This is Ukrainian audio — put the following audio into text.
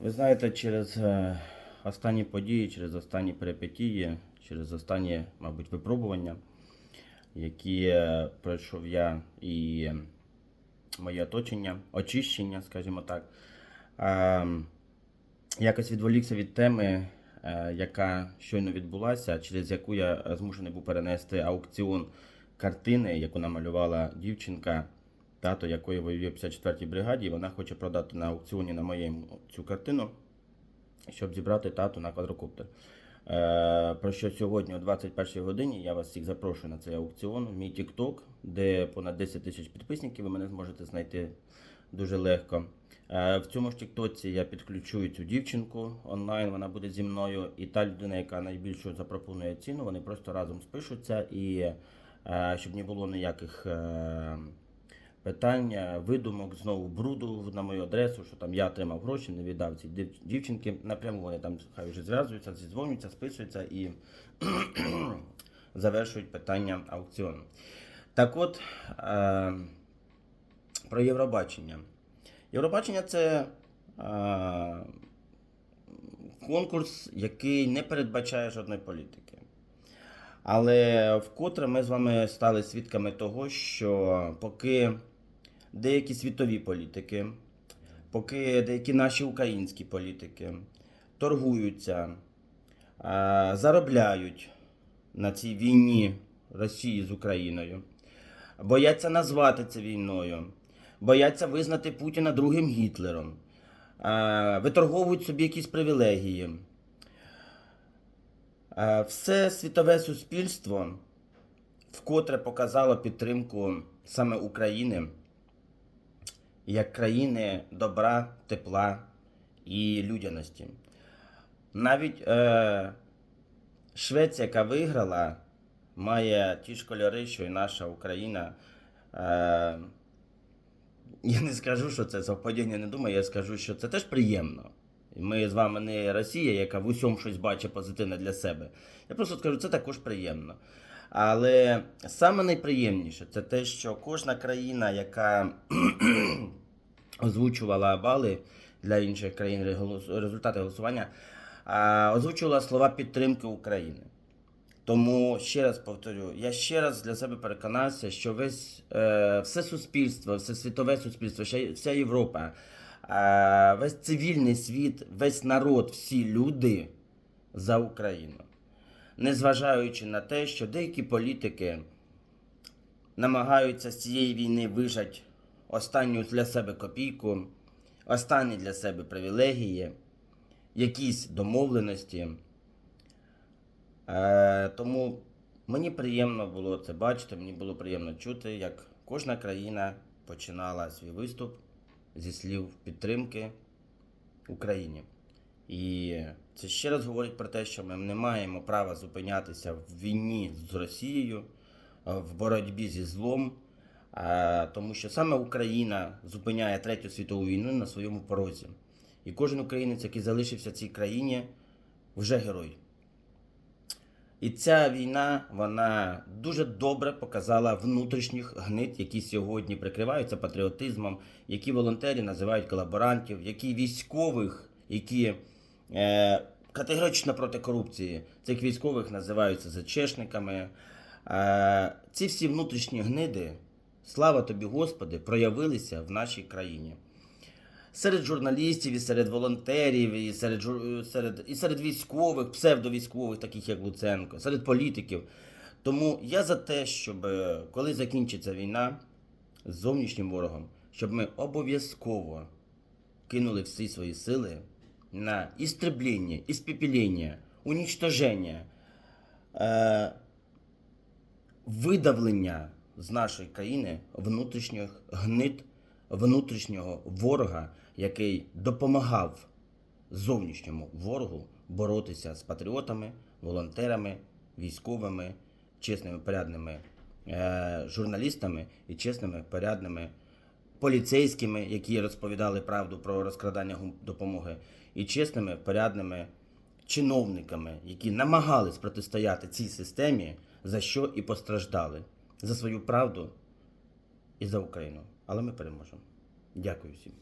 Ви знаєте, через е, останні події, через останні перипетії, через останні, мабуть, випробування, які е, пройшов я і моє оточення, очищення, скажімо так, е, якось відволікся від теми, яка щойно відбулася, через яку я змушений був перенести аукціон картини, яку намалювала дівчинка, тато якої воює в 54-й бригаді. Вона хоче продати на аукціоні на моєму цю картину, щоб зібрати тату на квадрокоптер. Е, про що сьогодні о 21 годині я вас всіх запрошую на цей аукціон мій TikTok, де понад 10 тисяч підписників. Ви мене зможете знайти дуже легко. Е, В цьому ж Тіктоці я підключу цю дівчинку онлайн, вона буде зі мною. І та людина, яка найбільшу запропонує ціну, вони просто разом спишуться і е, щоб не було ніяких питань, е, видумок, знову бруду на мою адресу, що там я отримав гроші, не віддав цій дівчинки. Напряму вони там хай вже зв'язуються, зідзвонюються, списуються і завершують питання аукціону. Так от, е, про Євробачення. Євробачення це е, конкурс, який не передбачає жодної політики. Але вкотре ми з вами стали свідками того, що поки деякі світові політики, поки деякі наші українські політики торгуються, е, заробляють на цій війні Росії з Україною, бояться назвати це війною, бояться визнати Путіна другим Гітлером, е, виторговують собі якісь привілегії. Е, Все світове суспільство вкотре показало підтримку саме України як країни добра, тепла і людяності. Навіть е, Швеція, яка виграла, має ті ж кольори, що і наша Україна. Е, я не скажу, що це совпадіння, не думаю, я скажу, що це теж приємно. Ми з вами не Росія, яка в усьому щось бачить позитивне для себе. Я просто скажу, це також приємно. Але саме найприємніше це те, що кожна країна, яка озвучувала бали для інших країн результати голосування, озвучувала слова підтримки України. Тому ще раз повторю, я ще раз для себе переконався, що весь е, все суспільство, все світове суспільство, вся Європа, весь цивільний світ, весь народ, всі люди за Україну. Незважаючи на те, що деякі політики намагаються з цієї війни вижати останню для себе копійку, останні для себе привілегії, якісь домовленості. Е, тому мені приємно було це бачити, мені було приємно чути, як кожна країна починала свій виступ зі слів підтримки Україні. І це ще раз говорить про те, що ми не маємо права зупинятися в війні з Росією, в боротьбі зі злом, тому що саме Україна зупиняє Третю світову війну на своєму порозі. І кожен українець, який залишився в цій країні, вже герой. І ця війна вона дуже добре показала внутрішніх гнит, які сьогодні прикриваються патріотизмом, які волонтери називають колаборантів, які військових, які е, категорично проти корупції, цих військових називають ЗЧшниками. Е, ці всі внутрішні гниди, слава тобі, Господи, проявилися в нашій країні серед журналістів, і серед волонтерів, і серед, серед, і серед військових, псевдовійськових, таких як Луценко, серед політиків. Тому я за те, щоб е, коли закінчиться війна з зовнішнім ворогом, щоб ми обов'язково кинули всі свої сили на істреблення, іспепелення, унічтоження, е, видавлення з нашої країни внутрішніх гнит, внутрішнього ворога, який допомагав зовнішньому ворогу боротися з патріотами, волонтерами, військовими, чесними порядними е, журналістами і чесними порядними поліцейськими, які розповідали правду про розкрадання допомоги, і чесними порядними чиновниками, які намагались протистояти цій системі, за що і постраждали за свою правду і за Україну. Але ми переможемо. Дякую всім.